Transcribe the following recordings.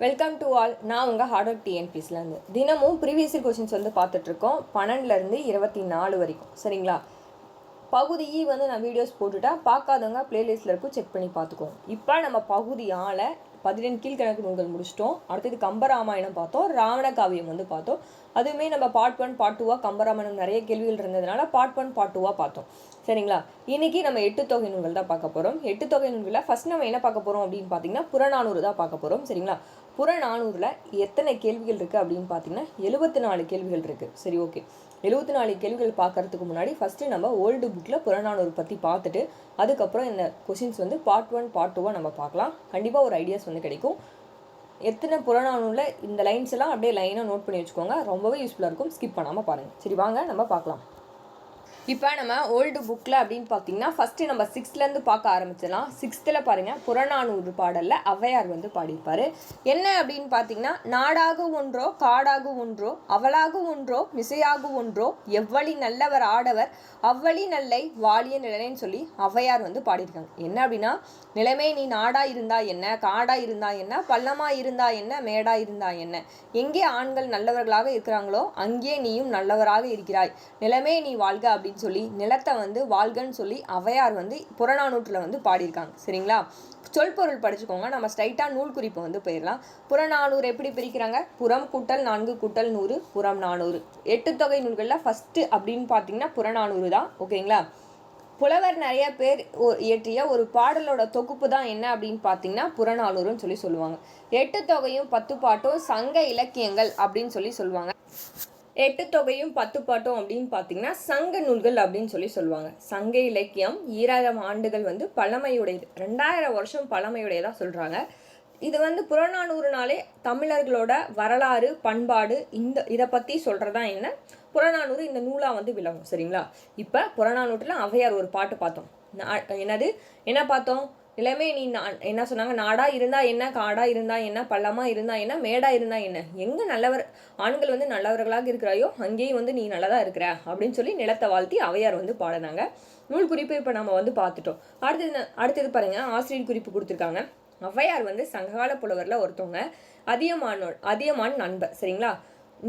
Welcome to all நான் உங்கள் hard work டிஎன்பிஸ்லேருந்து தினமும் ப்ரீவியஸ் கொஷின்ஸ் வந்து பார்த்துட்ருக்கோம். பன்னெண்டுலேருந்து இருபத்தி நாலு வரைக்கும். சரிங்களா? பகுதி E வந்து நான் வீடியோஸ் போட்டுட்டா பார்க்காதவங்க பிளேலிஸ்ட்டில் இருக்கும் செக் பண்ணி பார்த்துக்கோங்க. இப்போ நம்ம பகுதி ஆல பதினெண்டு கீழ்கணக்கு நூல்கள் முடிச்சிட்டோம். அடுத்தது கம்பராமாயணம் பார்த்தோம். ராவண காவியம் வந்து பார்த்தோம். அதுவுமே நம்ம பார்ட் ஒன் பார்ட் டூவாக கம்பராமாயணம் நிறைய கேள்விகள் இருந்ததுனால பார்ட் ஒன் பார்ட் டூவாக பார்த்தோம். சரிங்களா? இன்னைக்கு நம்ம எட்டு தொகை நூல்கள் தான் பார்க்க போகிறோம் எட்டு தொகை நூல்களில் ஃபர்ஸ்ட் நம்ம என்ன பார்க்க போகிறோம் அப்படின்னு பார்த்தீங்கன்னா புறநானூறு தான் பார்க்க போகிறோம் சரிங்களா? புறநானூறில் எத்தனை கேள்விகள் இருக்குது அப்படின்னு பார்த்தீங்கன்னா எழுபத்தி நாலு கேள்விகள் இருக்குது சரி ஓகே. எழுபத்தி நாலு கேள்விகள் பார்க்கறதுக்கு முன்னாடி ஃபஸ்ட்டு நம்ம ஓல்டு புக்கில் புறநானூறு பற்றி பார்த்துட்டு அதுக்கப்புறம் இந்த கொஷின்ஸ் வந்து பார்ட் ஒன் பார்ட் டூவாக நம்ம பார்க்கலாம். கண்டிப்பாக ஒரு ஐடியாஸ் வந்து கிடைக்கும். எத்தனை புறநானூரில் இந்த லைன்ஸ் எல்லாம் அப்படியே லைனாக நோட் பண்ணி வச்சுக்கோங்க. ரொம்பவே யூஸ்ஃபுல்லாக இருக்கும். ஸ்கிப் பண்ணாமல் பாருங்கள் சரி வாங்க நம்ம பார்க்கலாம். இப்போ நம்ம ஓல்டு புக்கில் அப்படின்னு பார்த்தீங்கன்னா ஃபஸ்ட்டு நம்ம சிக்ஸ்த்லேருந்து பார்க்க ஆரம்பிச்சிடலாம். சிக்ஸ்த்தில் பாருங்கள் புறநானூறு பாடலில் ஔவையார் வந்து பாடியிருப்பார். என்ன அப்படின்னு பார்த்தீங்கன்னா நாடாக ஒன்றோ காடாக ஒன்றோ அவளாக ஒன்றோ மிசையாக ஒன்றோ எவ்வளி நல்லவர் ஆடவர் அவ்வளி நல்லை வாலிய நிலைன்னு சொல்லி ஔவையார் வந்து பாடியிருக்காங்க. என்ன அப்படின்னா நிலைமை நீ நாடாக இருந்தா என்ன காடாக இருந்தா என்ன பள்ளமாக இருந்தா என்ன மேடாக இருந்தா என்ன எங்கே ஆண்கள் நல்லவர்களாக இருக்கிறாங்களோ அங்கே நீயும் நல்லவராக இருக்கிறாய். நிலமே நீ வாழ்க அப்படின்னு சொல்லி நிலத்தை வந்து வாழ்கன்னு சொல்லி அவையார் வந்து புறநானூற்றில் வந்து பாடியிருக்காங்க. சரிங்களா? சொல்பொருள் படிச்சுக்கோங்க. நம்ம ஸ்ட்ரைட்டாக நூல் குறிப்பு வந்து போயிடலாம். புறநானூறு எப்படி பிரிக்கிறாங்க? புறம் கூட்டல் நான்கு கூட்டல் நூறு புறம் நானூறு. எட்டு தொகை நூல்களில் ஃபஸ்ட்டு அப்படின்னு பார்த்தீங்கன்னா புறநானூறு தான். ஓகேங்களா? புலவர் நிறைய பேர் இயற்றிய ஒரு பாடலோட தொகுப்பு தான் என்ன அப்படின்னு பார்த்தீங்கன்னா புறநானூறுன்னு சொல்லி சொல்லுவாங்க. எட்டு தொகையும் பத்து பாட்டும் சங்க இலக்கியங்கள் அப்படின்னு சொல்லி சொல்லுவாங்க. எட்டு தொகையும் பத்து பாட்டும் அப்படின்னு பார்த்தீங்கன்னா சங்க நூல்கள் அப்படின்னு சொல்லி சொல்லுவாங்க. சங்க இலக்கியம் ஈராயிரம் ஆண்டுகள் வந்து பழமையுடையது. ரெண்டாயிரம் வருஷம் பழமையுடையதாக சொல்கிறாங்க இது வந்து புறநானூறுனாலே தமிழர்களோட வரலாறு பண்பாடு இந்த இதை பற்றி சொல்கிறதா என்ன? புறநானூறு இந்த நூலாக வந்து விளங்கும் சரிங்களா? இப்போ புறநானூற்றில் அவையார் ஒரு பாட்டு பார்த்தோம். என்னது? என்ன பார்த்தோம்? நிலைமை நீ நான் என்ன சொன்னாங்க? நாடா இருந்தா என்ன? காடா இருந்தா என்ன? பள்ளமா இருந்தா என்ன? மேடா இருந்தா என்ன? எங்க நல்லவர் ஆண்கள் வந்து நல்லவர்களாக இருக்கிறாயோ அங்கேயும் வந்து நீ நல்லதா இருக்கிற அப்படின்னு சொல்லி நிலத்தை வாழ்த்தி அவையார் வந்து பாடினாங்க. நூல் குறிப்பு இப்போ நம்ம வந்து பார்த்துட்டோம். அடுத்தது அடுத்தது பாருங்க. ஆசிரியர் குறிப்பு கொடுத்துருக்காங்க. அவ்வையார் வந்து சங்ககால புலவரில் ஒருத்தவங்க. அதியமானோட அதியமான் நண்பர். சரிங்களா?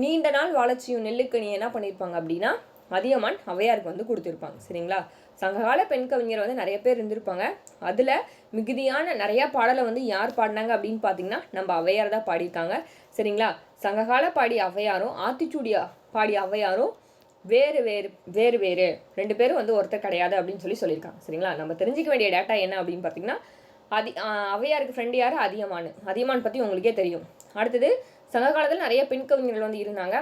நீண்ட நாள் வாழச்சியும் நீ என்ன பண்ணியிருப்பாங்க அப்படின்னா அதியமான் அவையாருக்கு வந்து கொடுத்துருப்பாங்க. சரிங்களா? சங்ககால பெண் கவிஞர் வந்து நிறைய பேர் இருந்திருப்பாங்க. அதில் மிகுதியான நிறையா பாடலை வந்து யார் பாடினாங்க அப்படின்னு பார்த்தீங்கன்னா நம்ம ஔவையார் தான் பாடியிருக்காங்க. சரிங்களா? சங்ககால பாடிய ஔவையாரும் ஆத்திச்சூடியா பாடிய ஔவையாரும் வேறு வேறு வேறு வேறு ரெண்டு பேரும் வந்து ஒருத்தர் கிடையாது அப்படின்னு சொல்லி சொல்லியிருக்காங்க. சரிங்களா? நம்ம தெரிஞ்சிக்க வேண்டிய டேட்டா என்ன அப்படின்னு பார்த்தீங்கன்னா அதி அவையாருக்கு ஃப்ரெண்டு யார்? அதியமான். அதியமான் பற்றி உங்களுக்கே தெரியும். அடுத்தது சங்க காலத்தில் நிறைய பெண் கவிஞர்கள் வந்து இருந்தாங்க.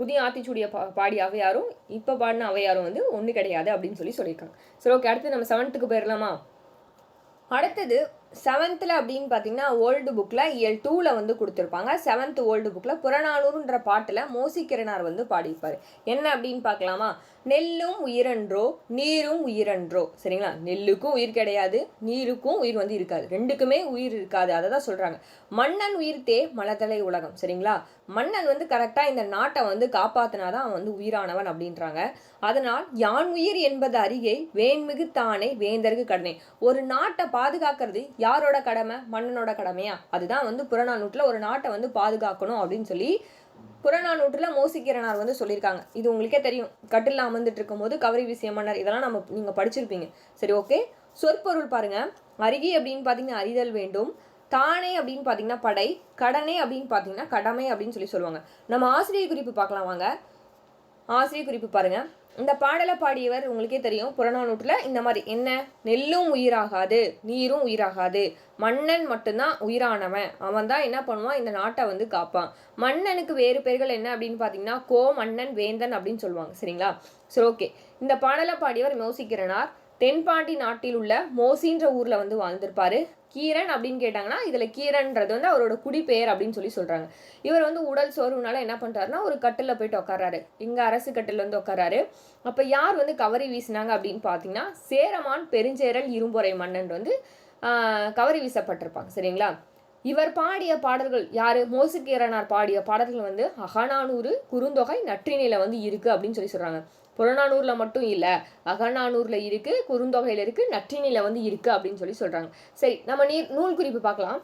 புதிய ஆத்திச்சூடிய பா பாடி அவையாரும் இப்போ பாடின அவையாரும் வந்து ஒன்று கிடையாது அப்படின்னு சொல்லி சொல்லியிருக்காங்க. சரி ஓகே அடுத்து நம்ம செவன்த்துக்கு போயிடலாமா அடுத்தது செவன்த்தில் அப்படின்னு பார்த்தீங்கன்னா ஓல்டு புக்கில் இயல் டூவில் வந்து கொடுத்துருப்பாங்க. செவன்த் ஓல்டு புக்கில் புறநானூறுன்ற பாட்டில் மோசிக்கிறனார் வந்து பாடியிருப்பார். என்ன அப்படின்னு பார்க்கலாமா நெல்லும் உயிரன்றோ நீரும் உயிரன்றோ. சரிங்களா? நெல்லுக்கும் உயிர் கிடையாது நீருக்கும் உயிர் வந்து இருக்காது. ரெண்டுக்குமே உயிர் இருக்காது. அதை தான் சொல்கிறாங்க மன்னன் உயிர் தே மலதலை உலகம். சரிங்களா? மன்னன் வந்து கரெக்டாக இந்த நாட்டை வந்து காப்பாற்றினாதான் அவன் வந்து உயிரானவன் அப்படின்றாங்க. அதனால் யான் உயிர் என்பது அருகே வேண்மிகு தானே வேந்தருக்கு கடனே. ஒரு நாட்டை பாதுகாக்கிறது யாரோட கடமை? மன்னனோட கடமையா? அதுதான் வந்து புறநானூற்றில் ஒரு நாட்டை வந்து பாதுகாக்கணும் அப்படின்னு சொல்லி புறநானூற்றில் மோசிக்கிறனார் வந்து சொல்லியிருக்காங்க. இது உங்களுக்கே தெரியும். கட்டில் அமர்ந்துட்டு இருக்கும்போது கவரி வீசிய மன்னர் இதெல்லாம் நம்ம நீங்கள் படிச்சிருப்பீங்க. சரி ஓகே. சொற்பொருள் பாருங்க. அருகி அப்படின்னு பார்த்தீங்கன்னா அறிதல் வேண்டும். தானே அப்படின்னு பார்த்தீங்கன்னா படை. கடனே அப்படின்னு பார்த்தீங்கன்னா கடமை அப்படின்னு சொல்லி சொல்லுவாங்க. நம்ம ஆசிரியர் குறிப்பு பார்க்கலாம் வாங்க. ஆசிரியர் குறிப்பு பாருங்க. இந்த பாடலை பாடியவர் உங்களுக்கே தெரியும். புறநானூற்றில் இந்த மாதிரி என்ன? நெல்லும் உயிராகாது நீரும் உயிராகாது. மன்னன் மட்டும்தான் உயிரானவன். அவன் தான் என்ன பண்ணுவான்? இந்த நாட்டை வந்து காப்பான். மன்னனுக்கு வேறு பெயர்கள் என்ன அப்படின்னு பார்த்தீங்கன்னா கோ மன்னன் வேந்தன் அப்படின்னு சொல்லுவாங்க. சரிங்களா? சரி ஓகே இந்த பாடலை பாடியவர் யோசிக்கிறனார். தென்பாண்டி நாட்டில் உள்ள மோசின்ற ஊரில் வந்து வாழ்ந்திருப்பாரு. கீரன் அப்படின்னு கேட்டாங்கன்னா இதில் கீரன்றது வந்து அவரோட குடிப்பெயர் அப்படின்னு சொல்லி சொல்கிறாங்க இவர் வந்து உடல் சோர்வுனால என்ன பண்றாருன்னா ஒரு கட்டில் போயிட்டு உட்காராரு இங்கே அரசு கட்டில் வந்து உட்காராரு அப்போ யார் வந்து கவரி வீசினாங்க அப்படின்னு பார்த்தீங்கன்னா சேரமான் பெருஞ்சேரல் இரும்புரை மன்னன் வந்து கவரி வீசப்பட்டிருப்பாங்க. சரிங்களா? இவர் பாடிய பாடல்கள் யார்? மோசுக்கீரனார் பாடிய பாடல்கள் வந்து அகநானூறு குறுந்தொகை நற்றிணையில வந்து இருக்குது அப்படின்னு சொல்லி சொல்கிறாங்க புறநானூரில் மட்டும் இல்லை அகநானூரில் இருக்குது குறுந்தொகையில் இருக்குது நற்றினியில் வந்து இருக்குது அப்படின்னு சொல்லி சொல்கிறாங்க சரி நம்ம நீர் நூல் குறிப்பு பார்க்கலாம்.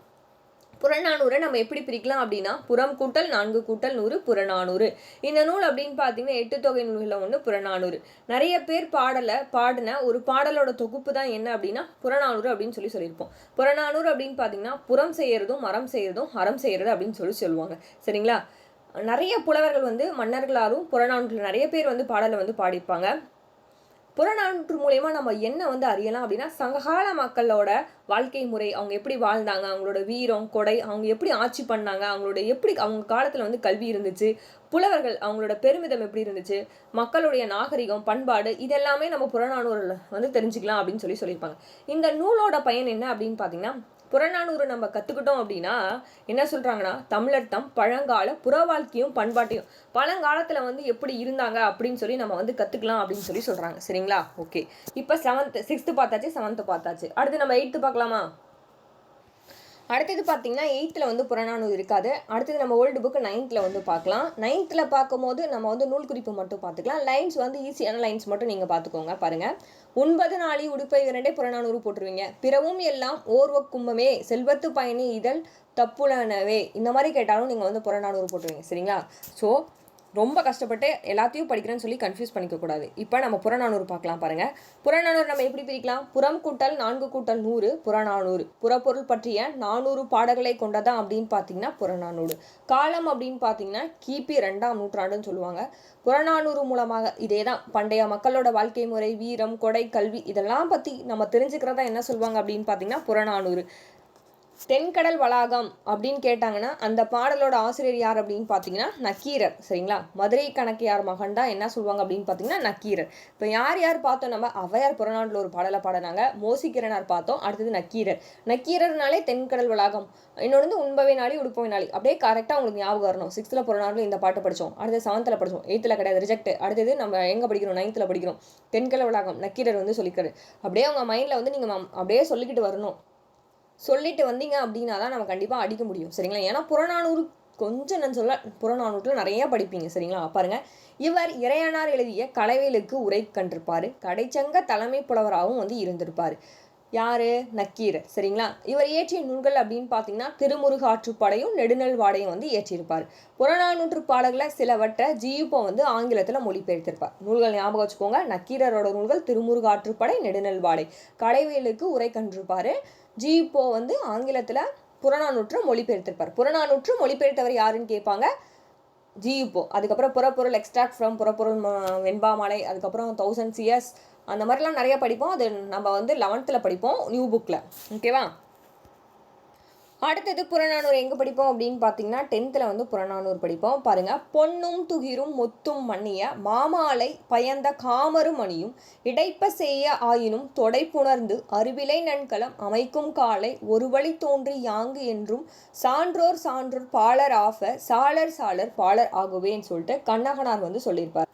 புறநானூரை நம்ம எப்படி பிரிக்கலாம் அப்படின்னா புறம் கூட்டல் நான்கு கூட்டல் நூறு புறநானூறு. இந்த நூல் அப்படின்னு பார்த்தீங்கன்னா எட்டு தொகை நூல்களில் ஒன்று புறநானூறு. நிறைய பேர் பாடலை பாடின ஒரு பாடலோட தொகுப்பு தான் என்ன அப்படின்னா புறநானூறு அப்படின்னு சொல்லி சொல்லியிருப்போம். புறநானூறு அப்படின்னு பார்த்தீங்கன்னா புறம் செய்கிறதும் மரம் செய்கிறதும் அறம் செய்கிறது அப்படின்னு சொல்லி சொல்லுவாங்க. சரிங்களா? நிறைய புலவர்கள் வந்து மன்னர்களாலும் புறநானூற்றில் நிறைய பேர் வந்து பாடலை வந்து பாடியிருப்பாங்க. புறநானூற்று மூலயமா நம்ம என்ன வந்து அறியலாம் அப்படின்னா சங்ககால மக்களோட வாழ்க்கை முறை அவங்க எப்படி வாழ்ந்தாங்க அவங்களோட வீரம் கொடை அவங்க எப்படி ஆட்சி பண்ணாங்க அவங்களோட எப்படி அவங்க காலத்தில் வந்து கல்வி இருந்துச்சு புலவர்கள் அவங்களோட பெருமிதம் எப்படி இருந்துச்சு மக்களுடைய நாகரிகம் பண்பாடு இதெல்லாமே நம்ம புறநானூறில் வந்து தெரிஞ்சுக்கலாம் அப்படின்னு சொல்லி சொல்லியிருப்பாங்க. இந்த நூலோட பயன் என்ன அப்படின்னு பார்த்தீங்கன்னா புறநானூறு நம்ம கற்றுக்கிட்டோம் அப்படின்னா என்ன சொல்கிறாங்கன்னா தமிழர் தம் பழங்கால புற வாழ்க்கையும் பண்பாட்டையும். பழங்காலத்தில் வந்து எப்படி இருந்தாங்க அப்படின்னு சொல்லி நம்ம வந்து கற்றுக்கலாம் அப்படின்னு சொல்லி சொல்கிறாங்க சரிங்களா? ஓகே. இப்போ செவன்த்து சிக்ஸ்த்து பார்த்தாச்சு செவன்த்து பார்த்தாச்சு. அடுத்து நம்ம எயித்து பார்க்கலாமா? அடுத்தது பார்த்தீங்கன்னா எயித்தில் வந்து புறநானூறு இருக்காது. அடுத்தது நம்ம ஓல்டு புக்கு நைன்த்தில் வந்து பார்க்கலாம். நைன்த்தில் பார்க்கும்போது நம்ம வந்து நூல் குறிப்பு மட்டும் பார்த்துக்கலாம். லைன்ஸ் வந்து ஈஸியான லைன்ஸ் மட்டும் நீங்கள் பார்த்துக்கோங்க பாருங்கள் ஒன்பது நாளி உடுப்பை இரண்டே புறநானூறு போட்டுருவீங்க. பிறவும் எல்லாம் ஓர்வ கும்பமே செல்வத்து பயணி இதழ் தப்புலனவே. இந்த மாதிரி கேட்டாலும் நீங்கள் வந்து புறநானூறு போட்டுருவீங்க சரிங்களா? ஸோ ரொம்ப கஷ்டப்பட்டு எல்லாத்தையும் படிக்கிறேன்னு சொல்லி கன்ஃபியூஸ் பண்ணிக்க கூடாது. இப்போ நம்ம புறநானூறு பார்க்கலாம் பாருங்கள் புறநானூறு நம்ம எப்படி பிரிக்கலாம்? புறம் கூட்டல் நான்கு கூட்டல் நூறு புறநானூறு. புறப்பொருள் பற்றிய நானூறு பாடல்களை கொண்டதா அப்படின்னு பார்த்தீங்கன்னா புறநானூறு. காலம் அப்படின்னு பார்த்தீங்கன்னா கிபி ரெண்டாம் நூற்றாண்டுன்னு சொல்லுவாங்க. புறநானூறு மூலமாக இதே தான் பண்டைய மக்களோட வாழ்க்கை முறை வீரம் கொடை கல்வி இதெல்லாம் பற்றி நம்ம தெரிஞ்சுக்கிறதா என்ன சொல்லுவாங்க அப்படின்னு பார்த்தீங்கன்னா புறநானூறு. தென்கடல் வளாகம் அப்படின்னு கேட்டாங்கன்னா அந்த பாடலோட ஆசிரியர் யார் அப்படின்னு பார்த்தீங்கன்னா நக்கீரர். சரிங்களா? மதுரை கணக்கையார் மகன் தான் என்ன சொல்லுவாங்க அப்படின்னு பார்த்தீங்கன்னா நக்கீரர். இப்போ யார் யார் பார்த்தோம்? நம்ம அவையார் புறநாட்டில் ஒரு பாடலை பாடினாங்க. மோசிக்கிறனார் பார்த்தோம். அடுத்தது நக்கீரர். நக்கீரர்னாலே தென்கடல் வளாகம். இன்னொன்று வந்து உண்பவை நாளி உடுப்பவை நாளி. அப்படியே கரெக்டாக உங்களுக்கு ஞாபகம் வரணும். சிக்ஸ்த்தில் புறநாட்டில் இந்த பாட்டு படித்தோம். அடுத்தது செவன்த்தில் படித்தோம். எயித்தில் கிடையாது. ரிஜெக்ட் அடுத்தது நம்ம எங்கே படிக்கிறோம்? நைன்த்தில் படிக்கிறோம். தென்கடல் வளாகம். நக்கீரர் வந்து சொல்லிக்கிறாரு அப்படியே அவங்க மைண்டில் வந்து நீங்கள் அப்படியே சொல்லிக்கிட்டு வரணும். சொல்லிட்டு வந்தீங்க அப்படின்னா தான் நம்ம கண்டிப்பாக அடிக்க முடியும். சரிங்களா? ஏன்னா புறநானூறு கொஞ்சம் நான் சொல்ல புறநானூற்றில் நிறைய படிப்பீங்க. சரிங்களா? பாருங்க. இவர் இறையனார் எழுதிய கலைவேலுக்கு உரை கண்டிருப்பார். கடைச்சங்க தலைமை புலவராகவும் வந்து இருந்திருப்பார். யாரு? நக்கீர். சரிங்களா? இவர் இயற்றிய நூல்கள் அப்படின்னு பார்த்தீங்கன்னா திருமுருகாற்றுப்படையும் நெடுநல்வாடையும் வந்து இயற்றியிருப்பார். புறநானூற்று பாடல்களை சிலவற்றை ஜியூப்போ வந்து ஆங்கிலத்தில் மொழிபெயர்த்திருப்பார். நூல்கள் ஞாபகம் வச்சுக்கோங்க. நக்கீரரோட நூல்கள் திருமுருகாற்றுப்படை நெடுநல்வாடை. கடைவேலுக்கு உரை கண்டிருப்பார் ஜியூப்போ வந்து ஆங்கிலத்தில் புறநானூற்று மொழிபெயர்த்திருப்பார். புறநானூற்று மொழிபெயர்த்தவர் யாருன்னு கேட்பாங்க? ஜியூப்போ அதுக்கப்புறம் புறப்பொருள் எக்ஸ்ட்ராக்ட் ஃப்ரம் புறப்பொருள் வெண்பாமலை அதுக்கப்புறம் தௌசண்ட் சியர்ஸ் அந்த மாதிரிலாம் நிறைய படிப்போம். அது நம்ம வந்து லெவன்த்தில் படிப்போம் நியூ புக்கில் ஓகேவா அடுத்தது புறநானூறு எங்கே படிப்போம் அப்படின்னு பார்த்தீங்கன்னா டென்த்தில் வந்து புறநானூறு படிப்போம். பாருங்கள் பொன்னும் துகிரும் முத்தும் மண்ணிய மாமாலை பயந்த காமரும் அணியும் இடைப்ப செய்ய ஆயினும் தொடை புணர்ந்து அருவிலை நன்கலம் அமைக்கும் காலை ஒரு வழி தோன்றி யாங்கு என்றும் சான்றோர் சான்றோர் பாலர் ஆஃப சாளர் சாளர் பாலர் ஆகுவேன்னு சொல்லிட்டு கண்ணகனார் வந்து சொல்லியிருப்பார்.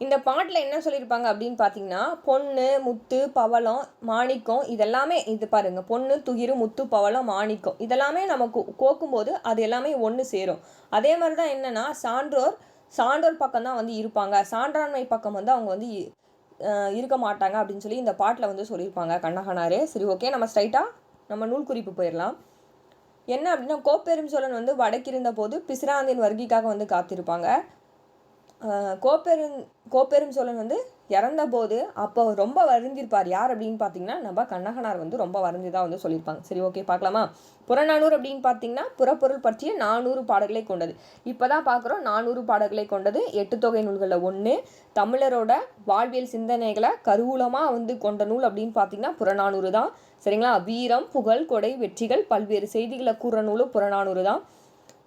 இந்த பாட்டில் என்ன சொல்லியிருப்பாங்க அப்படின்னு பார்த்தீங்கன்னா பொண்ணு முத்து பவளம் மாணிக்கம் இதெல்லாமே இது பாருங்கள் பொண்ணு துகிரு முத்து பவளம் மாணிக்கம் இதெல்லாமே நம்ம கோ- கோக்கும்போது அது எல்லாமே ஒன்று சேரும். அதே மாதிரி தான் என்னென்னா சான்றோர் சான்றோர் பக்கம் தான் வந்து இருப்பாங்க. சான்றாண்மை பக்கம் வந்து அவங்க வந்து இருக்க மாட்டாங்க அப்படின்னு சொல்லி இந்த பாட்டில் வந்து சொல்லியிருப்பாங்க கண்ணகனாரு. சரி ஓகே நம்ம ஸ்ட்ரைட்டாக நம்ம நூல் குறிப்பு போயிடலாம். என்ன அப்படின்னா கோப்பெரும் சோழன் வந்து வடக்கிருந்த போது பிசிராந்தின் வருகைக்காக வந்து காத்திருப்பாங்க. கோப்பெரும் கோப்பெரும் சோழன் வந்து இறந்தபோது அப்போ ரொம்ப வருந்திருப்பார். யார் அப்படின்னு பார்த்தீங்கன்னா நம்ம கண்ணகனார் வந்து ரொம்ப வருந்தி தான் வந்து சொல்லியிருப்பாங்க. சரி ஓகே பார்க்கலாமா? புறநானூறு அப்படின்னு பார்த்தீங்கன்னா புறப்பொருள் பற்றிய நானூறு பாடல்களை கொண்டது. இப்போ தான் பார்க்குறோம் நானூறு பாடல்களை கொண்டது. எட்டு தொகை நூல்களில் ஒன்று தமிழரோட வாழ்வியல் சிந்தனைகளை கருவூலமாக வந்து கொண்ட நூல் அப்படின்னு பார்த்தீங்கன்னா புறநானூறு தான். சரிங்களா? வீரம் புகழ் கொடை வெற்றிகள் பல்வேறு செய்திகளை கூற நூலும் புறநானூறு தான்.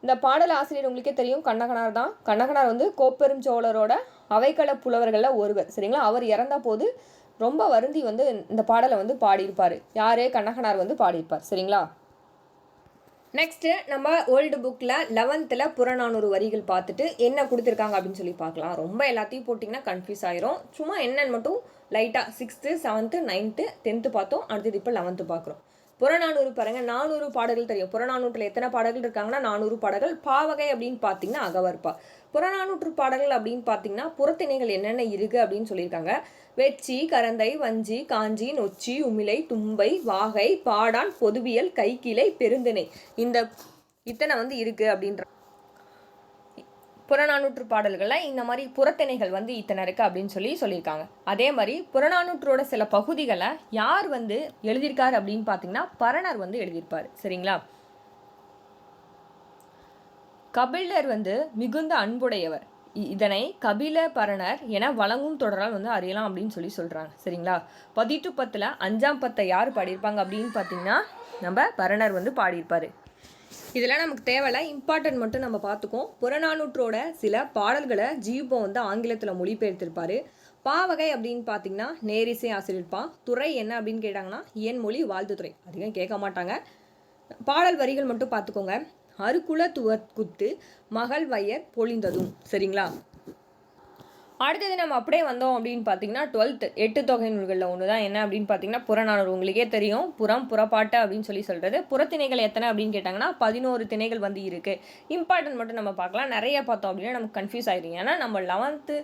இந்த பாடல் ஆசிரியர் உங்களுக்கே தெரியும் கண்ணகனார் தான். கண்ணகனார் வந்து கோப்பெரும் சோழரோட அவைக்கள புலவர்களில் ஒருவர். சரிங்களா? அவர் இறந்த போது ரொம்ப வருந்தி வந்து இந்த பாடலை வந்து பாடியிருப்பார். யாரே? கண்ணகனார் வந்து பாடியிருப்பார். சரிங்களா? நெக்ஸ்ட்டு நம்ம ஓல்டு புக்கில் லெவன்த்தில் புறநானூறு வரிகள் பார்த்துட்டு என்ன கொடுத்துருக்காங்க அப்படின்னு சொல்லி பார்க்கலாம். ரொம்ப எல்லாத்தையும் போட்டிங்கன்னா கன்ஃபியூஸ் ஆயிரும். சும்மா என்னன்னு மட்டும் லைட்டாக சிக்ஸ்த்து செவன்த்து நைன்த்து டென்த்து பார்த்தோம். அடுத்தது இப்போ லெவன்த்து பார்க்குறோம். புறநானூறு பாருங்க நானூறு பாடல்கள் தெரியும். புறநானூற்றில் எத்தனை பாடல்கள் இருக்காங்கன்னா நானூறு பாடல்கள். பாவகை அப்படின்னு பார்த்தீங்கன்னா அகவற்பா புறநானூற்று பாடல்கள் அப்படின்னு பார்த்தீங்கன்னா புறத்திணைகள் என்னென்ன இருக்குது அப்படின்னு சொல்லியிருக்காங்க. வெச்சி கரந்தை வஞ்சி காஞ்சி நொச்சி உமிழை தும்பை வாகை பாடான் பொதுவியல் கைக்கிளை பெருந்திணை. இந்த இத்தனை வந்து இருக்குது அப்படின்ற புறநானூற்று பாடல்களில் இந்த மாதிரி புறத்திணைகள் வந்து இத்தனை இருக்குது அப்படின்னு சொல்லி சொல்லியிருக்காங்க. அதே மாதிரி புறநானூற்றோட சில பகுதிகளை யார் வந்து எழுதியிருக்காரு அப்படின்னு பார்த்தீங்கன்னா பரணர் வந்து எழுதியிருப்பார். சரிங்களா? கபிலர் வந்து மிகுந்த அன்புடையவர். இதனை கபில பரணர் என வழங்கும் தொடரால் வந்து அறியலாம் அப்படின்னு சொல்லி சொல்கிறாங்க சரிங்களா? பதிட்டு பத்தில் அஞ்சாம் பத்தை யார் பாடியிருப்பாங்க அப்படின்னு பார்த்தீங்கன்னா நம்ம பரணர் வந்து பாடியிருப்பார். இதெல்லாம் நமக்கு தேவையில்ல. இம்பார்ட்டன்ட் மட்டும் நம்ம பார்த்துக்கோம் புறநானூற்றோட சில பாடல்களை ஜீபோ வந்து ஆங்கிலத்தில் மொழிபெயர்த்திருப்பார். பாவகை அப்படின்னு பார்த்தீங்கன்னா நேரிசை ஆசிரியப்பா துறை என்ன அப்படின்னு கேட்டாங்கன்னா என் மொழி வாழ்த்துத்துறை அதிகம் கேட்க மாட்டாங்க. பாடல் வரிகள் மட்டும் பார்த்துக்கோங்க. அருக்குல குத்து மகள் வயர் பொழிந்ததும். சரிங்களா? அடுத்தது நம்ம அப்படியே வந்தோம் அப்படின்னு பார்த்தீங்கன்னா டுவெல்த் எட்டு தொகை நூல்களில் ஒன்று தான் என்ன அப்படின்னு பார்த்தீங்கன்னா புறநானூறு. உங்களுக்கே தெரியும். புறம் புறப்பாட்டு அப்படின்னு சொல்லி சொல்கிறது புறத்திணைகள் எத்தனை அப்படின்னு கேட்டாங்கன்னா பதினோரு திணைகள் வந்து இருக்குது இம்பார்ட்டன்ட் மட்டும் நம்ம பார்க்கலாம். நிறைய பார்த்தோம் அப்படின்னா நமக்கு கன்ஃபியூஸ் ஆகிடுங்க ஏன்னா நம்ம லெவன்த்து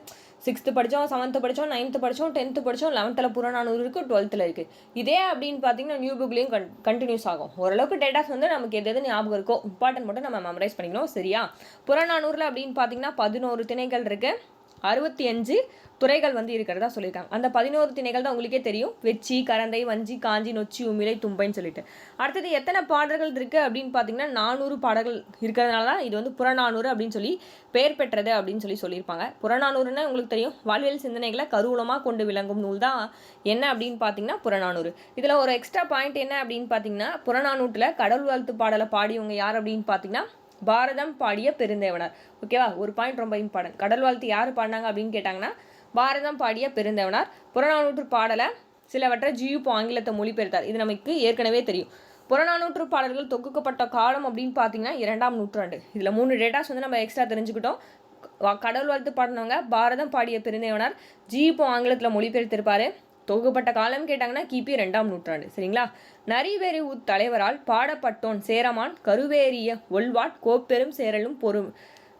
சிக்ஸ்த்து படித்தோம் செவன்த்து படித்தோம் நைன்த்து படித்தோம் டென்த்து படித்தோம் லெவன்த்தில் புறநானூறு இருக்குது டுவெல்த்தில் இருக்குது இதே அப்படின்னு பார்த்தீங்கன்னா நியூ புக்லேயும் கன் கண்டினியூஸ் ஆகும். ஓரளவுக்கு டேட்டாஸ் வந்து நமக்கு எது எது ஞாபகம் இருக்கோ இம்பார்ட்டன்ட் மட்டும் நம்ம மெமரைஸ் பண்ணிக்கணும். சரியா? புறநானூறில் அப்படின்னு பார்த்தீங்கன்னா பதினோரு திணைகள் இருக்குது அறுபத்தி அஞ்சு துறைகள் வந்து இருக்கிறதா சொல்லியிருக்காங்க. அந்த பதினோரு திணைகள் தான் உங்களுக்கே தெரியும். வெச்சி கரந்தை வஞ்சி காஞ்சி நொச்சி உமிழை தும்பைன்னு சொல்லிட்டு. அடுத்தது எத்தனை பாடல்கள் இருக்குது அப்படின்னு பார்த்தீங்கன்னா நானூறு பாடல்கள் இருக்கிறதுனால தான் இது வந்து புறநானூறு அப்படின்னு சொல்லி பெயர் பெற்றது அப்படின்னு சொல்லி சொல்லியிருப்பாங்க. புறநானூறுன்னா உங்களுக்கு தெரியும். வாழ்வியல் சிந்தனைகளை கருவூலமாக கொண்டு விளங்கும் நூல் தான் என்ன அப்படின்னு பார்த்தீங்கன்னா புறநானூறு. இதில் ஒரு எக்ஸ்ட்ரா பாயிண்ட் என்ன அப்படின்னு பார்த்தீங்கன்னா புறநானூற்றில் கடவுள் வாழ்த்து பாடலை பாடியவங்க யார் அப்படின்னு பார்த்தீங்கன்னா பாரதம் பாடிய பெருந்தேவனார். ஓகேவா ஒரு பாயிண்ட் ரொம்ப இம்பார்ட்டன்ட் கடல் வாழ்த்து யார் பாடினாங்க அப்படின்னு கேட்டாங்கன்னா பாரதம் பாடிய பெருந்தேவனார். புறநானூற்று பாடலை சிலவற்றை ஜியூப் ஆங்கிலத்தை மொழிபெயர்த்தார். இது நமக்கு ஏற்கனவே தெரியும். புறநானூற்று பாடல்கள் தொகுக்கப்பட்ட காலம் அப்படின்னு பார்த்தீங்கன்னா இரண்டாம் நூற்றாண்டு. இதில் மூணு டேட்டாஸ் வந்து நம்ம எக்ஸ்ட்ரா தெரிஞ்சுக்கிட்டோம். கடவுள் வாழ்த்து பாடினவங்க பாரதம் பாடிய பெருந்தேவனார். ஜியூப் ஆங்கிலத்தில் மொழிபெயர்த்திருப்பார். தொகுப்பட்ட காலம் கேட்டாங்கன்னா கிபி ரெண்டாம் நூற்றாண்டு சரிங்களா? நரிவெறி உத் தலைவரால் பாடப்பட்டோன் சேரமான் கருவேறிய ஒல்வாட் கோப்பெரும் சேரலும் பொறு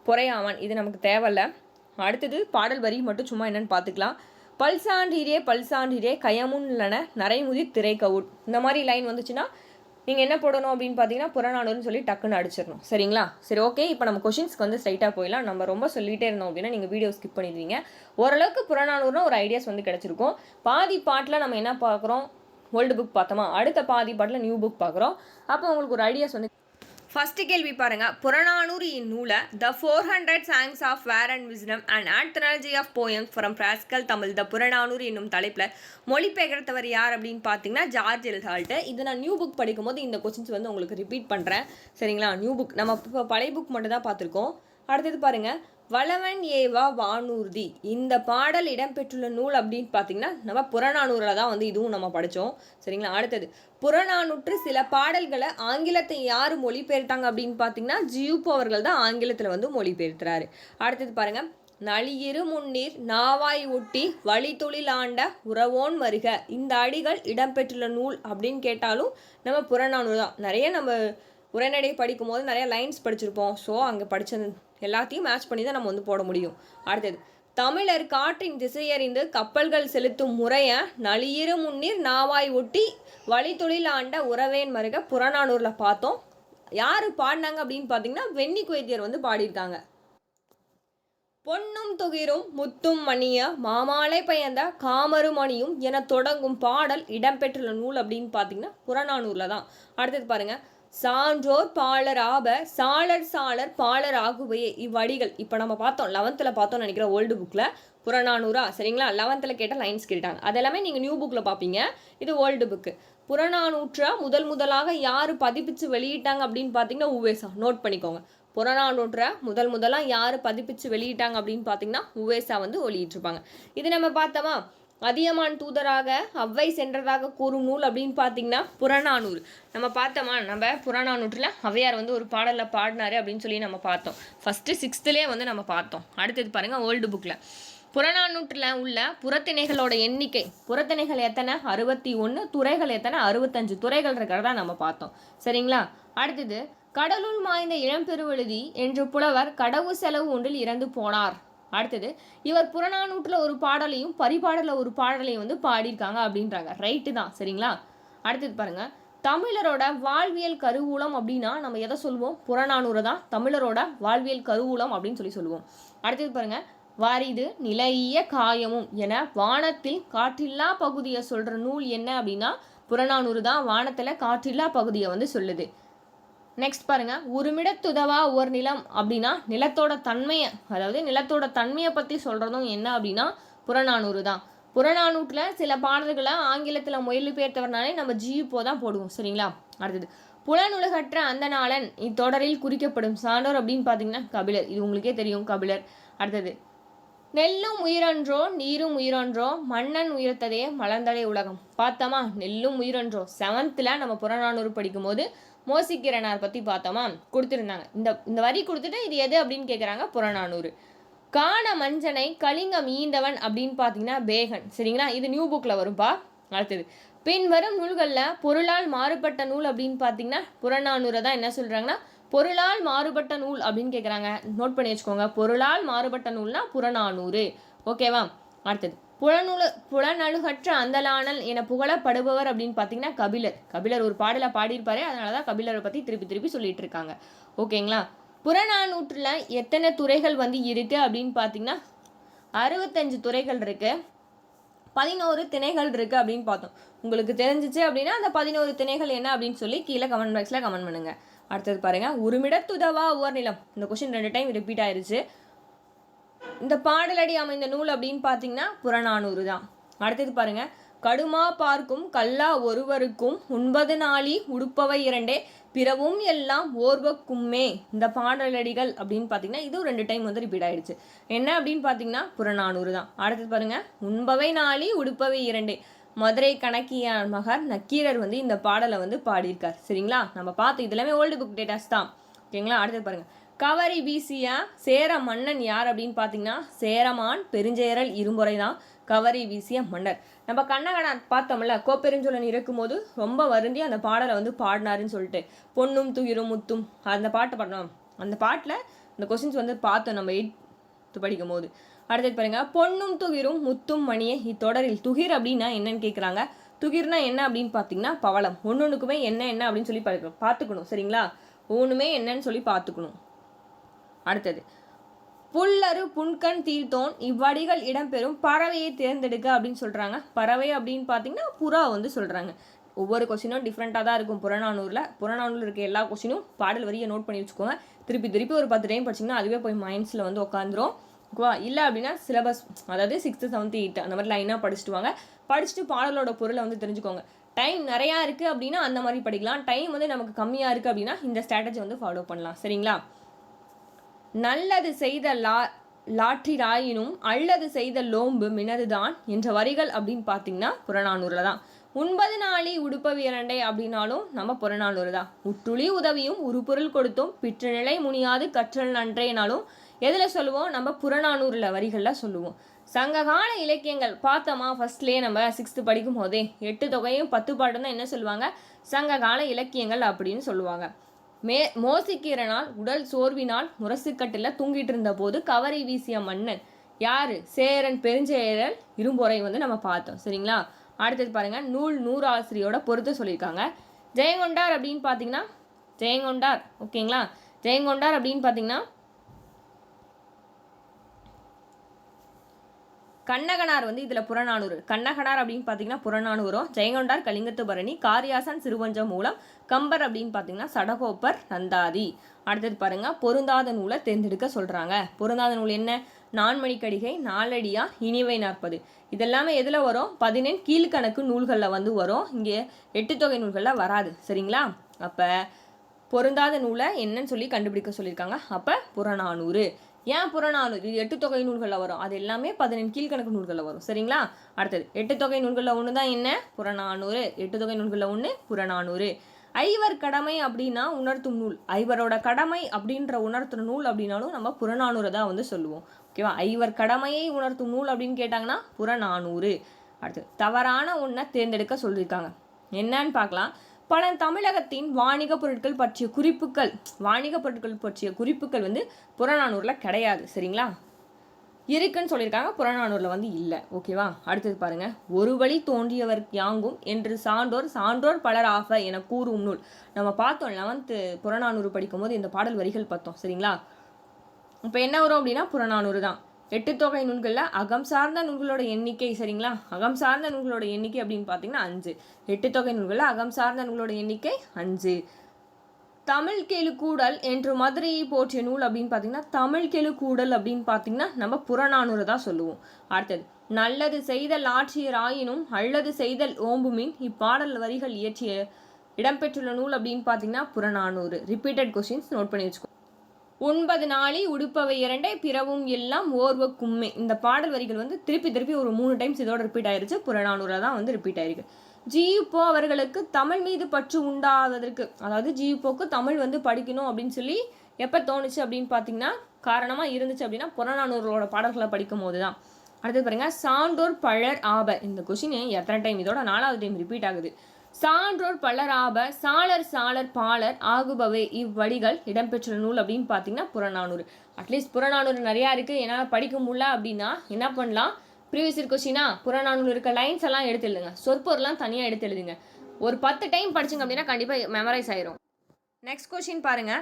பொறையாவான். இது நமக்கு தேவையில்ல. அடுத்தது பாடல் வரி மட்டும் சும்மா என்னன்னு பார்த்துக்கலாம் பல்சான்றீரே பல்சான்றீரே கயமுன்லன நரைமுதி திரைக்கவுட். இந்த மாதிரி லைன் வந்துச்சுன்னா நீங்கள் என்ன போடணும் அப்படின்னு பார்த்தீங்கன்னா புறநானூறுன்னு சொல்லி டக்குன்னு அடிச்சிடணும். சரிங்களா? சரி ஓகே இப்போ நம்ம கொஷின்ஸ்க்கு வந்து ஸ்ட்ரைட்டாக போயிடலாம். நம்ம ரொம்ப சொல்லிகிட்டே இருந்தோம் அப்படின்னா நீங்கள் வீடியோ ஸ்கிப் பண்ணிடுவீங்க. ஓரளவுக்கு புறநானூறுனா ஒரு ஐடியாஸ் வந்து கிடச்சிருக்கும். பாதி பாட்டில் நம்ம என்ன பார்க்குறோம் ஓல்டு புக் பார்த்தோமா? அடுத்த பாதி பாட்டில் நியூ புக் பார்க்குறோம் அப்போ உங்களுக்கு ஒரு ஐடியாஸ் வந்து ஃபஸ்ட்டு கேள்வி பாருங்க. புறநானூறு இந்நூலை the four hundred songs of war and wisdom and anthology of poem from classical Tamil the Purananuru என்னும் தலைப்பில் மொழிபெயர்த்தவர் யார் அப்படின்னு பார்த்தீங்கன்னா ஜார்ஜ் எல்ஹால்ட்டு இது நான் நியூ புக் படிக்கும்போது இந்த கொஸ்டின்ஸ் வந்து உங்களுக்கு ரிப்பீட் பண்ணுறேன் சரிங்களா? நியூ புக் நம்ம இப்போ பழைய புக் மட்டும் தான் பார்த்துருக்கோம். அடுத்தது பாருங்கள் வளவன் ஏவா வானூர்தி. இந்த பாடல் இடம்பெற்றுள்ள நூல் அப்படின்னு பார்த்தீங்கன்னா நம்ம புறநானூறில் தான் வந்து இதுவும் நம்ம படித்தோம் சரிங்களா? அடுத்தது புறநானூற்று சில பாடல்களை ஆங்கிலத்தை யார் மொழிபெயர்த்தாங்க அப்படின்னு பார்த்தீங்கன்னா ஜியூப் அவர்கள் தான் ஆங்கிலத்தில் வந்து மொழிபெயர்த்துறாரு. அடுத்தது பாருங்க நளியிரு முன்னீர் நாவாய் ஒட்டி வழித்தொழில் ஆண்ட உறவோன் வருக இந்த அடிகள் இடம்பெற்றுள்ள நூல் அப்படின்னு கேட்டாலும் நம்ம புறநானூறு தான். நிறைய நம்ம உரைநடை படிக்கும் போது நிறைய லைன்ஸ் படிச்சிருப்போம். ஸோ அங்கே படித்தது எல்லாத்தையும் மேட்ச் பண்ணி தான் நம்ம வந்து போட முடியும். அடுத்தது தமிழர் காற்றின் திசையறிந்து கப்பல்கள் செலுத்தும் முறைய நளியிரு முன்னீர் நாவாய் ஒட்டி வழித்தொழில் ஆண்ட உறவேன் மருக புறநானூரில் பார்த்தோம். யார் பாடினாங்க அப்படின்னு பார்த்தீங்கன்னா வெண்ணி குவைத்தியர் வந்து பாடியிருக்காங்க. பொன்னும் துகிரும் முத்தும் மணிய மாமாலை பயந்த காமருமணியும் என தொடங்கும் பாடல் இடம்பெற்றுள்ள நூல் அப்படின்னு பார்த்தீங்கன்னா புறநானூரில் தான். அடுத்தது பாருங்கள் சான்றோர் பாலர் சாளர் சாளர் பாலர் ஆகுவையே இவ்வடிகள் இப்போ நம்ம பார்த்தோம் லெவன்த்தில் பார்த்தோம்னு நினைக்கிற ஓல்டு புக்கில் புறநானூறா சரிங்களா? லெவன்த்தில் கேட்ட லைன்ஸ் கேட்டாங்க. அதெல்லாமே நீங்கள் நியூ புக்கில் பார்ப்பீங்க. இது ஓல்டு புக்கு புறநானூற்றை முதல் முதலாக யார் பதிப்பிச்சு வெளியிட்டாங்க அப்படின்னு பார்த்தீங்கன்னா உவேசா. நோட் பண்ணிக்கோங்க. புறநானூற்றை முதல் முதலாக யார் பதிப்பிச்சு வெளியிட்டாங்க அப்படின்னு பார்த்தீங்கன்னா உவேசா வந்து வெளியிட்டிருப்பாங்க. இது நம்ம பார்த்தோமா? அதியமான் தூதராக அவ்வை சென்றதாக கூறும் நூல் அப்படின்னு பார்த்தீங்கன்னா புறநானூறு. நம்ம பார்த்தோமா? நம்ம புறநானூற்றில் அவ்வையார் வந்து ஒரு பாடலில் பாடினாரு அப்படின்னு சொல்லி நம்ம பார்த்தோம். ஃபஸ்ட்டு சிக்ஸ்த்துலேயே வந்து நம்ம பார்த்தோம். அடுத்தது பாருங்கள் ஓல்டு புக்கில் புறநானூற்றில் உள்ள புறத்திணைகளோட எண்ணிக்கை புறத்திணைகள் எத்தனை? அறுபத்தி ஒன்று துறைகள் எத்தனை? அறுபத்தஞ்சு துறைகள் இருக்கிறதா நம்ம பார்த்தோம். சரிங்களா? அடுத்தது கடலுள் மாய்ந்த இளம்பெருவெழுதி என்று புலவர் கடவு செலவு ஒன்றில் இறந்து போனார். அடுத்தது இவர் புறநானூற்றில் ஒரு பாடலையும் பரிபாடலில் ஒரு பாடலையும் வந்து பாடியிருக்காங்க அப்படின்றாங்க. ரைட்டு தான் சரிங்களா? அடுத்தது பாருங்க. தமிழரோட வாழ்வியல் கருவூலம் அப்படின்னா நம்ம எதை சொல்லுவோம் புறநானூறு தான் தமிழரோட வாழ்வியல் கருவூலம் அப்படின்னு சொல்லி சொல்லுவோம் அடுத்தது பாருங்கள் வாரிது நிலைய காயமும் என வானத்தில் காற்றில்லா பகுதியை சொல்கிற நூல் என்ன அப்படின்னா புறநானூறு தான் வானத்தில் காற்றில்லா பகுதியை வந்து சொல்லுது. நெக்ஸ்ட் பாருங்க. உருமிடத்துதவா ஒரு நிலம் அப்படின்னா நிலத்தோட தன்மையை அதாவது நிலத்தோட தன்மையை பற்றி சொல்கிறதும் என்ன அப்படின்னா புறநானூறு தான். புறநானூற்றில் சில பாடல்களை ஆங்கிலத்தில் மொழிபெயர்த்தவர்னாலே நம்ம ஜியூப்போ தான் போடுவோம். சரிங்களா? அடுத்தது. புலனுலகற்ற அந்த நாளன் இத்தொடரில் குறிக்கப்படும். சான்றோர் அப்படின்னு பார்த்தீங்கன்னா கபிலர். இது உங்களுக்கே தெரியும் கபிலர். அடுத்தது. நெல்லும் உயிரன்றோ நீரும் உயிரன்றோ மன்னன் உயிர்த்ததே மலர்ந்தடை உலகம். பார்த்தோமா? நெல்லும் உயிரன்றோ. செவன்த்தில் நம்ம புறநானூறு படிக்கும்போது மோசிக்கிறனார் பற்றி பார்த்தோமா? கொடுத்துருந்தாங்க. இந்த இந்த வரி கொடுத்துட்டு இது எது அப்படின்னு கேட்குறாங்க புறநானூறு. காண மஞ்சனை கலிங்கம் ஈந்தவன் அப்படின்னு பார்த்தீங்கன்னா பேகன். சரிங்களா? இது நியூ புக்கில் வரும்பா. அடுத்தது. பின்வரும் நூல்களில் பொருளால் மாறுபட்ட நூல் அப்படின்னு பார்த்தீங்கன்னா புறநானூரை தான் என்ன சொல்கிறாங்கன்னா பொருளால் மாறுபட்ட நூல் அப்படின்னு கேட்குறாங்க நோட் பண்ணி வச்சுக்கோங்க. பொருளால் மாறுபட்ட நூல்னா புறநானூறு. ஓகேவா அடுத்தது. புலனுல புலனழுகற்ற அந்தலானல் என புகழப்படுபவர் அப்படின்னு பார்த்தீங்கன்னா கபிலர். கபிலர் ஒரு பாடலை பாடியிருப்பாரு அதனால தான் கபிலரை பற்றி திருப்பி திருப்பி சொல்லிட்டு இருக்காங்க ஓகேங்களா? புறநானூற்றில் எத்தனை துறைகள் வந்து இருக்கு அப்படின்னு பார்த்தீங்கன்னா அறுபத்தஞ்சு துறைகள் இருக்கு. பதினோரு திணைகள் இருக்குது அப்படின்னு பார்த்தோம். உங்களுக்கு தெரிஞ்சிச்சு அப்படின்னா அந்த பதினோரு திணைகள் என்ன அப்படின்னு சொல்லி கீழே கமெண்ட் பாக்ஸில் கமெண்ட் பண்ணுங்க. அடுத்தது பாருங்க. உருமிடத்துதவா ஓர் நிலம் இந்த கொஸ்டின் ரெண்டு டைம் ரிப்பீட் ஆயிருச்சு. இந்த பாடலடி அமைந்த நூல் அப்படின்னு பார்த்தீங்கன்னா புறநானூறு தான். அடுத்தது பாருங்க. கடுமா பார்க்கும் கல்லா ஒருவருக்கும் ஒன்பது நாளி உடுப்பவை இரண்டே பிறவும் எல்லாம் ஓர்வக்கும்மே. இந்த பாடலடிகள் அப்படின்னு பார்த்தீங்கன்னா இதுவும் ரெண்டு டைம் வந்து ரிப்பீட் ஆயிடுச்சு. என்ன அப்படின்னு பார்த்தீங்கன்னா புறநானூறு தான். அடுத்தது பாருங்க. உண்பவை நாளி உடுப்பவை இரண்டே. மதுரை கணக்கியார் மகர் நக்கீரர் வந்து இந்த பாடலை வந்து பாடியிருக்கார். சரிங்களா? நம்ம பார்த்து இது எல்லாமே ஓல்டு புக் டேட்டாஸ் தான். ஓகேங்களா? அடுத்தது பாருங்கள் கவரி வீசிய சேர மன்னன் யார் அப்படின்னு பார்த்தீங்கன்னா சேரமான் பெருஞ்சேரல் இருமுறை தான் கவரி வீசிய மன்னர். நம்ம கண்ணகனார் பார்த்தோம்ல கோப்பெருஞ்சோழன் இருக்கும்போது ரொம்ப வருந்தி அந்த பாடலை வந்து பாடினாருன்னு சொல்லிட்டு பொன்னும் துயிரும் முத்தும். அந்த பாட்டு பாடணும். அந்த பாட்டில் இந்த கொஸ்டின்ஸ் வந்து பார்த்தோம் நம்ம எயித்து படிக்கும் போது அடுத்தது பாருங்க பொன்னும் துகிரும் முத்தும் மணியே இத்தொடரில் துகிர் அப்படின்னா என்னன்னு கேட்குறாங்க துகிர்னா என்ன அப்படின்னு பார்த்தீங்கன்னா பவளம். ஒன்னொன்றுக்குமே என்ன என்ன அப்படின்னு சொல்லி பார்த்துக்கணும் சரிங்களா? ஒன்றுமே என்னன்னு சொல்லி பார்த்துக்கணும். அடுத்தது. புல்லரு புன்கண் தீர்த்தோன் இவ்வடிகள் இடம்பெறும் பறவையை தேர்ந்தெடுக்க அப்படின்னு சொல்கிறாங்க பறவை அப்படின்னு பார்த்தீங்கன்னா புறா வந்து சொல்கிறாங்க ஒவ்வொரு கொஸ்டினும் டிஃப்ரெண்ட்டாக தான் இருக்கும் புறநானூரில். புறநானூரில் இருக்க எல்லா கொஸ்டினும் பாடல் வரியை நோட் பண்ணி வச்சுக்கோங்க. திருப்பி திருப்பி ஒரு பத்து டைம் படிச்சிங்கன்னா அதுவே போய் மைண்ட்ஸில் வந்து உட்காந்துரும் ஓகேவா? இல்லை அப்படின்னா சிலபஸ் அதாவது சிக்ஸ்த்து செவன்த்து எயிட் அந்த மாதிரி லைனாக படிச்சுட்டு வாங்க. படிச்சுட்டு பாடலோட பொருளை வந்து தெரிஞ்சுக்கோங்க. டைம் நிறையா இருக்குது அப்படின்னா அந்த மாதிரி படிக்கலாம். டைம் வந்து நமக்கு கம்மியாக இருக்குது அப்படின்னா இந்த ஸ்ட்ராட்டஜி வந்து ஃபாலோ பண்ணலாம். சரிங்களா? நல்லது செய்த லா லாற்றிராயினும் அல்லது செய்த லோம்பு மினதுதான் என்ற வரிகள் அப்படின்னு பார்த்தீங்கன்னா புறநானூரில் தான். உண்பது நாளி உடுப்பவியரண்டை அப்படின்னாலும் நம்ம புறநானூறு தான். உற்றுளி உதவியும் உருப்பொருள் கொடுத்தும் பிற்றுநிலை முனியாது கற்றல் நன்றேனாலும் எதில் சொல்லுவோம்? நம்ம புறநானூரில் வரிகளில் சொல்லுவோம். சங்ககால இலக்கியங்கள் பார்த்தோமா? ஃபர்ஸ்ட்லேயே நம்ம சிக்ஸ்த்து படிக்கும் போதே எட்டு தொகையும் பத்து பாட்டும் தான் என்ன சொல்லுவாங்க? சங்ககால இலக்கியங்கள் அப்படின்னு சொல்லுவாங்க. மே மோசிக்கிறனால் உடல் சோர்வினால் முரசுக்கட்டில் தூங்கிட்டு இருந்த போது வீசிய மன்னன். யார்? சேரன் பெருஞ்சேரன் இரும்பொறை வந்து நம்ம பார்த்தோம். சரிங்களா? அடுத்தது பாருங்கள் நூல் நூறாசிரியோட பொறுத்து சொல்லியிருக்காங்க. ஜெயங்கொண்டார் அப்படின்னு பார்த்தீங்கன்னா ஜெயங்கொண்டார் ஓகேங்களா? ஜெயங்கொண்டார் அப்படின்னு பார்த்தீங்கன்னா கண்ணகனார் வந்து இதில் புறநானூறு. கண்ணகனார் அப்படின்னு பார்த்தீங்கன்னா புறநானூறும். ஜெயங்கொண்டார் கலிங்கத்து பரணி காரியாசன் சிறுவஞ்சம் மூலம் கம்பர் அப்படின்னு பார்த்தீங்கன்னா சடகோப்பர் நந்தாதி. அடுத்தது பாருங்க பொருந்தாத நூலை தேர்ந்தெடுக்க சொல்கிறாங்க பொருந்தாத நூல் என்ன? நான்மணிக்கடிகை நாலடியா இனிவை நாற்பது. இதெல்லாமே எதில் வரும்? பதினெண் கீழ்கணக்கு நூல்களில் வந்து வரும். இங்கே எட்டு தொகை நூல்களில் வராது. சரிங்களா? அப்போ பொருந்தாத நூலை என்னன்னு சொல்லி கண்டுபிடிக்க சொல்லியிருக்காங்க. அப்போ புறநானூறு. ஏன் புறநானூறு இது எட்டு தொகை நூல்களில் வரும். அது எல்லாமே பதினெண்டு கீழ்கணக்கு நூல்களில் வரும். சரிங்களா? அடுத்தது எட்டு தொகை நூல்களில் ஒன்று தான் என்ன புறநானூறு எட்டு தொகை நூல்களில் ஒன்று புறநானூறு ஐவர் கடமை அப்படின்னா உணர்த்தும் நூல். ஐவரோட கடமை அப்படின்ற உணர்த்துற நூல் அப்படின்னாலும் நம்ம புறநானூறு தான் வந்து சொல்லுவோம். ஓகேவா? ஐவர் கடமையை உணர்த்தும் நூல் அப்படின்னு கேட்டாங்கன்னா புறநானூறு அடுத்து தவறான ஒன்றை தேர்ந்தெடுக்க சொல்லியிருக்காங்க. என்னன்னு பார்க்கலாம். பல தமிழகத்தின் வாணிக பொருட்கள் பற்றிய குறிப்புகள் வாணிக பொருட்கள் பற்றிய குறிப்புகள் வந்து புறநானூரில் கிடையாது சரிங்களா? இருக்குன்னு சொல்லியிருக்காங்க புறநானூரில் வந்து இல்லை ஓகேவா? அடுத்தது பாருங்க. ஒரு வழி தோன்றியவர் யாங்கும் என்று சான்றோர் சான்றோர் பலர் ஆக என கூறும் நூல். நம்ம பார்த்தோம் லெவன்த்து புறநானூறு படிக்கும்போது இந்த பாடல் வரிகள் பார்த்தோம் சரிங்களா? இப்போ என்ன வரும் அப்படின்னா புறநானூறு தான். எட்டு தொகை நூல்களில் அகம் சார்ந்த நூல்களோட எண்ணிக்கை சரிங்களா? அகம் சார்ந்த நூல்களோட எண்ணிக்கை அப்படின்னு பார்த்தீங்கன்னா அஞ்சு. எட்டு தொகை நூல்களில் அகம் சார்ந்த நூல்களோட எண்ணிக்கை அஞ்சு. தமிழ் கூடல் என்று மதுரையை போற்றிய நூல் அப்படின்னு பார்த்தீங்கன்னா தமிழ் கூடல் அப்படின்னு பார்த்தீங்கன்னா நம்ம புறநானூறு தான் சொல்லுவோம். அடுத்தது நல்லது செய்தல் ஆற்றியர் ஆயினும் அல்லது செய்தல் ஓம்புமின் இப்பாடல் வரிகள் இயற்றிய இடம்பெற்றுள்ள நூல் அப்படின்னு பார்த்தீங்கன்னா புறநானூறு. ரிப்பீட்டட் கொஸ்டின்ஸ் நோட் பண்ணி வச்சுக்கோ ஒன்பது நாளி உடுப்பவை இரண்டை பிறவும் எல்லாம் ஓர்வ கும்மை. இந்த பாடல் வரிகள் வந்து திருப்பி திருப்பி ஒரு மூணு டைம்ஸ் இதோட ரிப்பீட் ஆயிருச்சு. புறநானூறு தான் வந்து ரிப்பீட் ஆயிருக்கு. ஜியுப்போ அவர்களுக்கு தமிழ் மீது பற்று உண்டாவதற்கு அதாவது ஜியுப்போக்கு தமிழ் வந்து படிக்கணும் அப்படின்னு சொல்லி எப்போ தோணுச்சு அப்படின்னு பார்த்தீங்கன்னா காரணமாக இருந்துச்சு அப்படின்னா புறநானூறோட பாடல்களை படிக்கும் போது தான் அடுத்து பாருங்க சான்றோர் பழர் ஆப இந்த கொஷின் எத்தனை டைம் இதோட நாலாவது டைம் ரிப்பீட் ஆகுது. சான்றோர் பலராப சாளர் சாளர் பாலர் ஆகுபவே. இவ்வடிகள் இடம்பெற்ற நூல் அப்படின்னு பார்த்தீங்கன்னா புறநானூறு. அட்லீஸ்ட் புறநானூறு நிறையா இருக்குது என்னால் படிக்க முடியல அப்படின்னா என்ன பண்ணலாம்? ப்ரீவியஸ் இயர் கொஸ்டினா புறநானூறு இருக்க லைன்ஸ் எல்லாம் எடுத்து எழுதுங்க. சொற்பொருள்லாம் தனியாக எடுத்து எழுதுங்க. ஒரு பத்து டைம் படிச்சிங்க அப்படின்னா கண்டிப்பாக மெமரைஸ் ஆயிரும். நெக்ஸ்ட் கொஸ்டின் பாருங்க.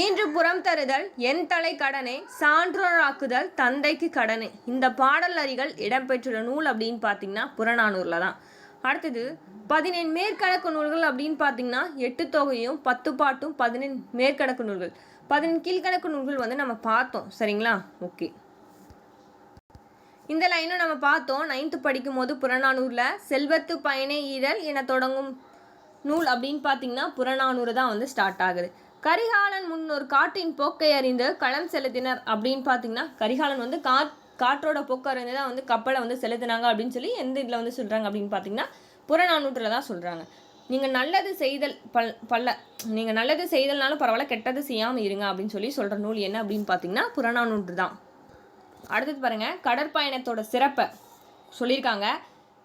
ஈன்று புறம் தருதல் என் தலை கடனே சான்றோராக்குதல் தந்தைக்கு கடனே. இந்த பாடல் அறிகள் இடம்பெற்றுள்ள நூல் அப்படின்னு பார்த்தீங்கன்னா புறநானூரில் தான் அடுத்தது பதினேழு மேற்கணக்கு நூல்கள் அப்படின்னு பார்த்தீங்கன்னா எட்டு தொகையும் பத்து பாட்டும் பதினெண் மேற்கணக்கு நூல்கள். பதினெண் கீழ்கணக்கு நூல்கள் வந்து நம்ம பார்த்தோம். சரிங்களா? ஓகே. இந்த லைனும் நம்ம பார்த்தோம். நைன்த்து படிக்கும்போது புறநானூரில் செல்வத்து பயனே ஈரல் என தொடங்கும் நூல் அப்படின்னு பார்த்தீங்கன்னா புறநானூறு தான் வந்து ஸ்டார்ட் ஆகுது. கரிகாலன் முன்னொரு காட்டின் போக்கை அறிந்து களம் செலுத்தினர் அப்படின்னு பார்த்தீங்கன்னா கரிகாலன் வந்து காட் காற்றோட போக்குவரத்து தான் வந்து கப்பலை வந்து செலுத்தினாங்க அப்படின்னு சொல்லி எந்த இதில் வந்து சொல்கிறாங்க அப்படின்னு பார்த்தீங்கன்னா புறநானூற்றில் தான் சொல்கிறாங்க நீங்கள் நல்லது செய்தல் பல் பல்ல நீங்கள் நல்லது செய்தல்னாலும் பரவாயில்ல கெட்டது செய்யாமல் இருங்க அப்படின்னு சொல்லி சொல்கிற நூல் என்ன அப்படின்னு பார்த்தீங்கன்னா புறநானூற்று தான். அடுத்தது பாருங்க கடற்பயணத்தோட சிறப்பை சொல்லியிருக்காங்க.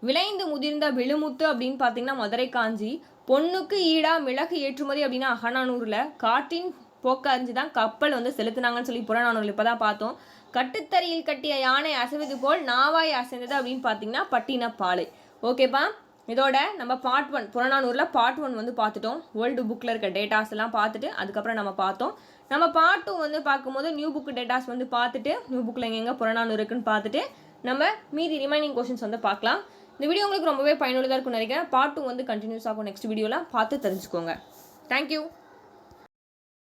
விளைந்து முதிர்ந்த விழுமுத்து அப்படின்னு பார்த்தீங்கன்னா மதுரை காஞ்சி. பொண்ணுக்கு ஈடா மிளகு ஏற்றுமதி அப்படின்னா அகநானூரில் காட்டின் போக்கறிஞ்சு தான் கப்பல் வந்து செலுத்துனாங்கன்னு சொல்லி புறநானூரில் இப்போ தான் பார்த்தோம். கட்டுத்தறியில் கட்டிய யானை அசைவது போல் நாவாய் அசைந்தது அப்படின்னு பார்த்தீங்கன்னா பட்டினப்பாலை. ஓகேப்பா? இதோட நம்ம பார்ட் ஒன் புறநானூரில் பார்ட் ஒன் வந்து பார்த்துட்டோம். வேர்ல்டு புக்கில் இருக்க டேட்டாஸ் எல்லாம் பார்த்துட்டு அதுக்கப்புறம் நம்ம பார்த்தோம். நம்ம பார்ட் டூ வந்து பார்க்கும்போது நியூ புக் டேட்டாஸ் வந்து பார்த்துட்டு நியூ புக்கில் எங்கெங்கே புறநானூறு இருக்குன்னு பார்த்துட்டு நம்ம மீதி ரிமைனிங் கொஷின்ஸ் வந்து பார்க்கலாம். இந்த வீடியோ உங்களுக்கு ரொம்பவே பயனுள்ளதாக இருக்கும்னு நினைக்கிறேன். பார்ட் டூ வந்து கண்டினியூஸ் ஆகும் நெக்ஸ்ட் வீடியோவில் பார்த்து தெரிஞ்சுக்கோங்க. தேங்க்யூ